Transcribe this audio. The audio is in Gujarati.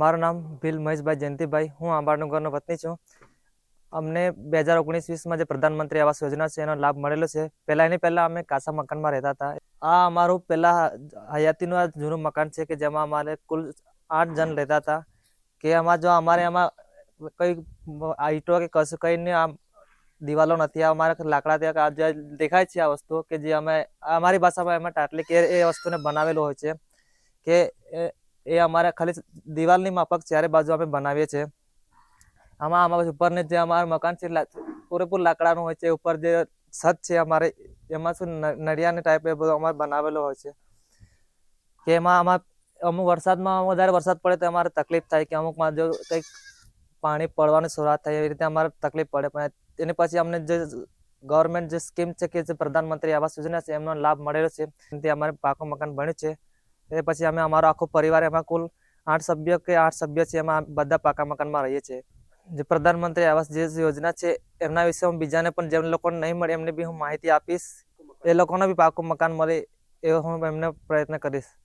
મારું નામ ભીલ મહેશભાઈ જયંતિભાઈ. હું આંબાડનગરનો વતની છું. અમને બે હજાર ઓગણીસ વીસમાં જે પ્રધાનમંત્રી આવાસ યોજના છે, એનો લાભ મળેલો છે. પહેલાં એની પહેલાં અમે કાસા મકાનમાં રહેતા હતા. આ અમારું પહેલાં હયાતીનું આ જૂનું મકાન છે કે જેમાં અમારે કુલ આઠ જણ રહેતા હતા. કે આમાં જો અમારે આમાં કંઈ આ કે કશું કંઈ નહીં આમ દિવાલો નથી, આ અમારે લાકડા ત્યાં જે દેખાય છે આ વસ્તુ કે જે અમે, અમારી ભાષામાં એમાં ટાટલી કે એ વસ્તુને બનાવેલો હોય છે. કે એ અમારે ખાલી દિવાલની માફક ચારે બાજુ અમે બનાવીએ છીએ. આમાં આમાં ઉપરને જે અમારું મકાન છે પૂરેપૂર લાકડાનું હોય છે, ઉપર જે છત છે અમારે, એમાં શું ન- નળિયાની ટાઈપ એ બધું અમારે બનાવેલો હોય છે. કે એમાં આમાં અમુક વરસાદમાં વધારે વરસાદ પડે તો અમારે તકલીફ થાય કે અમુકમાં જો કંઈક પાણી પડવાની શરૂઆત થાય એવી રીતે અમારે તકલીફ પડે. પણ એની પછી અમને જે ગવર્મેન્ટ જે સ્કીમ છે કે જે પ્રધાનમંત્રી આવાસ યોજના છે, એમનો લાભ મળેલો છે. તે અમારે પાકું મકાન બન્યું છે. એ પછી અમે અમારો આખો પરિવાર એમાં કુલ આઠ સભ્ય કે આઠ સભ્ય છે એમાં બધા પાકા મકાનમાં રહીએ છીએ. જે પ્રધાનમંત્રી આવાસ જે યોજના છે, એમના વિશે હું બીજાને પણ જેમ લોકોને નહીં મળે એમને બી હું માહિતી આપીશ. એ લોકોને બી પાકું મકાન મળે એવો હું એમને પ્રયત્ન કરીશ.